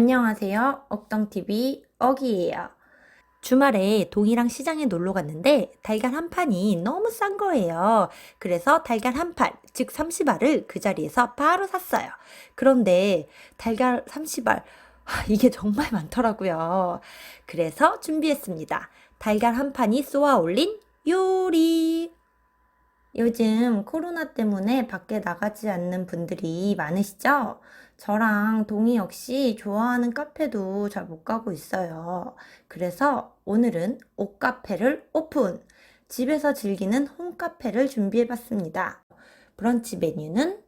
안녕하세요. 억덩TV 억이에요. 주말에 동이랑 시장에 놀러 갔는데 달걀 한 판이 너무 싼 거예요. 그래서 달걀 한 판, 즉 30알을 그 자리에서 바로 샀어요. 그런데 달걀 30알, 이게 정말 많더라고요. 그래서 준비했습니다. 달걀 한 판이 쏘아 올린 요리. 요즘 코로나 때문에 밖에 나가지 않는 분들이 많으시죠? 저랑 동희 역시 좋아하는 카페도 잘 못 가고 있어요. 그래서 오늘은 옷카페를 오픈! 집에서 즐기는 홈카페를 준비해 봤습니다. 브런치 메뉴는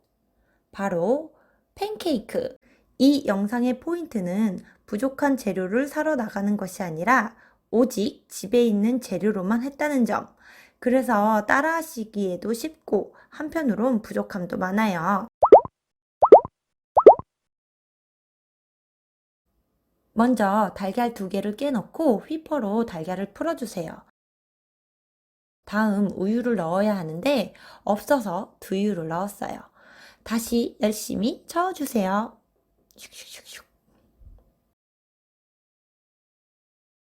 바로 팬케이크. 이 영상의 포인트는 부족한 재료를 사러 나가는 것이 아니라 오직 집에 있는 재료로만 했다는 점. 그래서 따라 하시기에도 쉽고 한편으론 부족함도 많아요. 먼저 달걀 두 개를 깨넣고 휘퍼로 달걀을 풀어주세요. 다음 우유를 넣어야 하는데 없어서 두유를 넣었어요. 다시 열심히 저어주세요. 슉슉슉슉.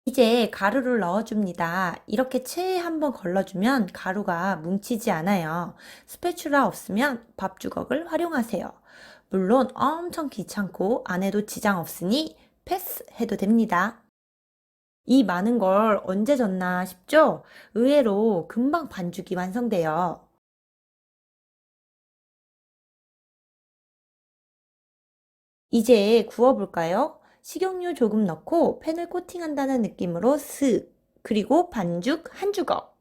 이제 가루를 넣어줍니다. 이렇게 체에 한번 걸러주면 가루가 뭉치지 않아요. 스패츌라 없으면 밥주걱을 활용하세요. 물론 엄청 귀찮고 안 해도 지장 없으니 패스해도 됩니다. 이 많은 걸 언제 졌나 싶죠? 의외로 금방 반죽이 완성돼요. 이제 구워볼까요? 식용유 조금 넣고 팬을 코팅한다는 느낌으로 슥 그리고 반죽 한 주걱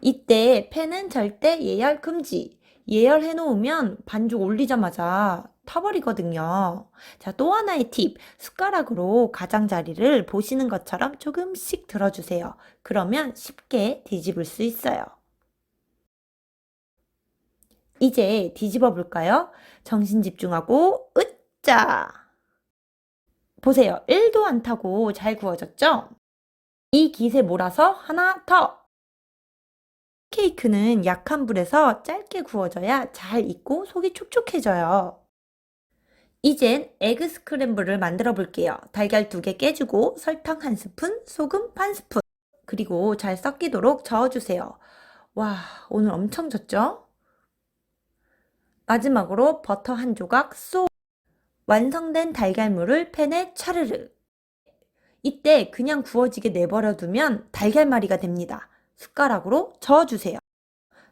이때 팬은 절대 예열 금지 예열해 놓으면 반죽 올리자마자 타버리거든요 자 또 하나의 팁 숟가락으로 가장자리를 보시는 것처럼 조금씩 들어주세요 그러면 쉽게 뒤집을 수 있어요 이제 뒤집어 볼까요? 정신 집중하고 으짜! 보세요. 1도 안 타고 잘 구워졌죠? 이 깃에 몰아서 하나 더! 케이크는 약한 불에서 짧게 구워져야 잘 익고 속이 촉촉해져요. 이젠 에그 스크램블을 만들어 볼게요. 달걀 두개 깨주고 설탕 한 스푼, 소금 반 스푼, 그리고 잘 섞이도록 저어주세요. 와, 오늘 엄청 졌죠? 마지막으로 버터 한 조각 쏙! 완성된 달걀물을 팬에 차르르. 이때 그냥 구워지게 내버려 두면 달걀말이가 됩니다. 숟가락으로 저어주세요.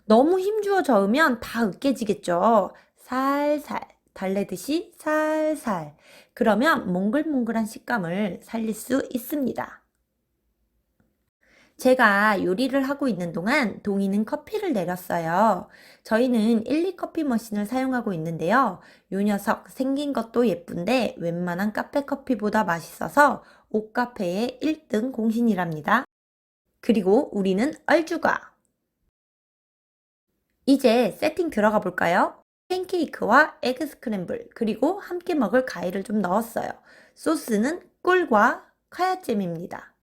너무 힘주어 저으면 다 으깨지겠죠. 살살, 달래듯이 살살. 그러면 몽글몽글한 식감을 살릴 수 있습니다. 제가 요리를 하고 있는 동안 동이는 커피를 내렸어요. 저희는 1, 2커피 머신을 사용하고 있는데요. 요 녀석 생긴 것도 예쁜데 웬만한 카페 커피보다 맛있어서 옷카페의 1등 공신이랍니다. 그리고 우리는 얼주가. 이제 세팅 들어가 볼까요? 팬케이크와 에그 스크램블 그리고 함께 먹을 과일을 좀 넣었어요. 소스는 꿀과 카야잼입니다.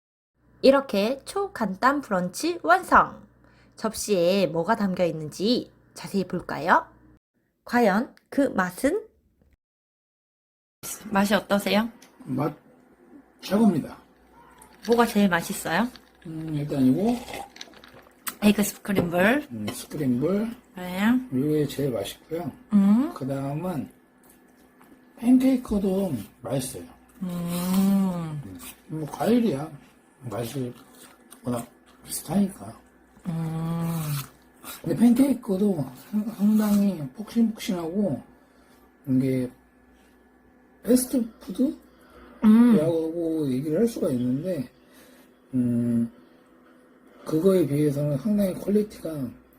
이렇게 초간단 브런치 완성! 접시에 뭐가 담겨 있는지 자세히 볼까요? 과연 그 맛은? 맛이 어떠세요? 맛 최고입니다. 뭐가 제일 맛있어요? 음, 일단 이거 에그 스크램블. 음, 스크램블 네. 이게 제일 맛있고요. 음. 그 다음은 팬케이크도 맛있어요. 음. 뭐 과일이야. 맛이 워낙 비슷하니까. 음. 근데 팬케이크도 상- 상당히 폭신폭신하고 이게 패스트푸드? 음. 라고 얘기를 할 수가 있는데 음 그거에 비해서는 상당히 퀄리티가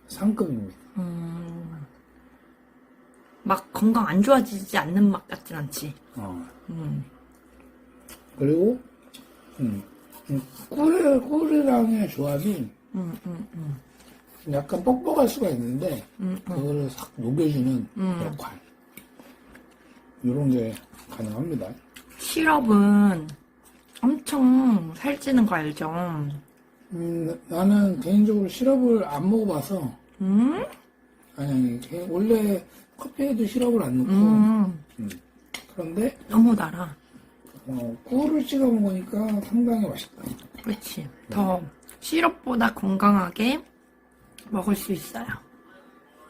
상급입니다. 음. 막 건강 안 좋아지지 않는 맛 같진 않지. 어. 음. 그리고 음, 음, 꿀 꿀이랑의 조합이 음, 음, 음. 약간 뻑뻑할 수가 있는데 음, 음. 그거를 싹 녹여주는 음. 역할 이런 게 가능합니다. 시럽은 엄청 살찌는 거 알죠? 음, 나는 개인적으로 시럽을 안 먹어봐서 음? 아니, 아니 개- 원래 커피에도 시럽을 안 넣고 음. 음, 그런데 너무 달아. 어, 꿀을 찍어 먹으니까 상당히 맛있다. 그렇지. 더 시럽보다 건강하게 먹을 수 있어요.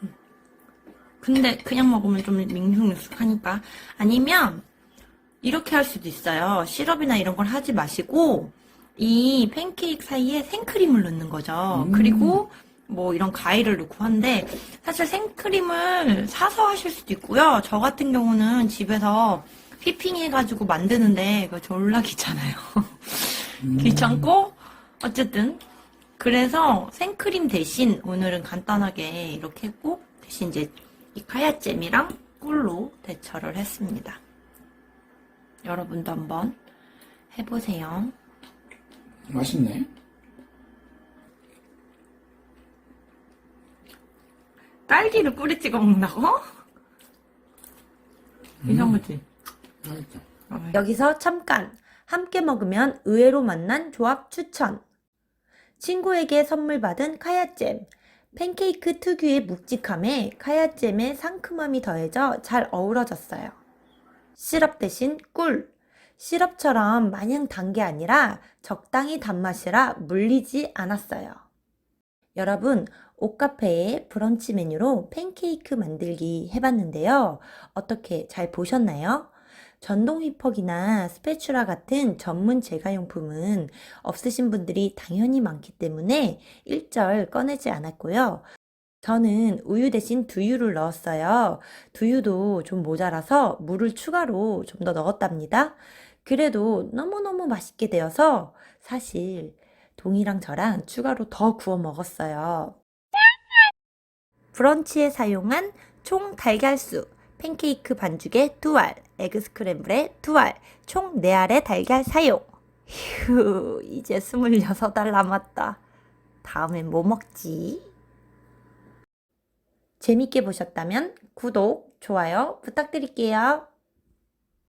음. 근데 그냥 먹으면 좀 밍숭밍숭하니까 아니면 이렇게 할 수도 있어요. 시럽이나 이런 걸 하지 마시고 이 팬케이크 사이에 생크림을 넣는 거죠. 음. 그리고 뭐 이런 과일을 넣고 한데 사실 생크림을 사서 하실 수도 있고요. 저 같은 경우는 집에서 휘핑 해가지고 만드는데 그거 졸라 귀찮아요. 음. 귀찮고 어쨌든 그래서 생크림 대신 오늘은 간단하게 이렇게 했고 대신 이제 이 카야잼이랑 꿀로 대처를 했습니다. 여러분도 한번 해보세요. 맛있네. 딸기를 꿀에 찍어 먹는다고? 이상하지? 맛있다. 여기서 잠깐 함께 먹으면 의외로 만난 조합 추천. 친구에게 선물 받은 카야잼. 팬케이크 특유의 묵직함에 카야잼의 상큼함이 더해져 잘 어우러졌어요. 시럽 대신 꿀. 시럽처럼 마냥 단 게 아니라 적당히 단맛이라 물리지 않았어요. 여러분, 옷카페의 브런치 메뉴로 팬케이크 만들기 해봤는데요. 어떻게 잘 보셨나요? 전동 휘퍽이나 스패츄라 같은 전문 제과용품은 없으신 분들이 당연히 많기 때문에 일절 꺼내지 않았고요. 저는 우유 대신 두유를 넣었어요. 두유도 좀 모자라서 물을 추가로 좀 더 넣었답니다. 그래도 너무너무 맛있게 되어서 사실 동이랑 저랑 추가로 더 구워 먹었어요. 브런치에 사용한 총 달걀수, 팬케이크 반죽에 두 알, 에그 스크램블에 두 알, 총 네 알의 달걀 사용. 휴, 이제 26알 남았다. 다음엔 뭐 먹지? 재밌게 보셨다면 구독, 좋아요 부탁드릴게요.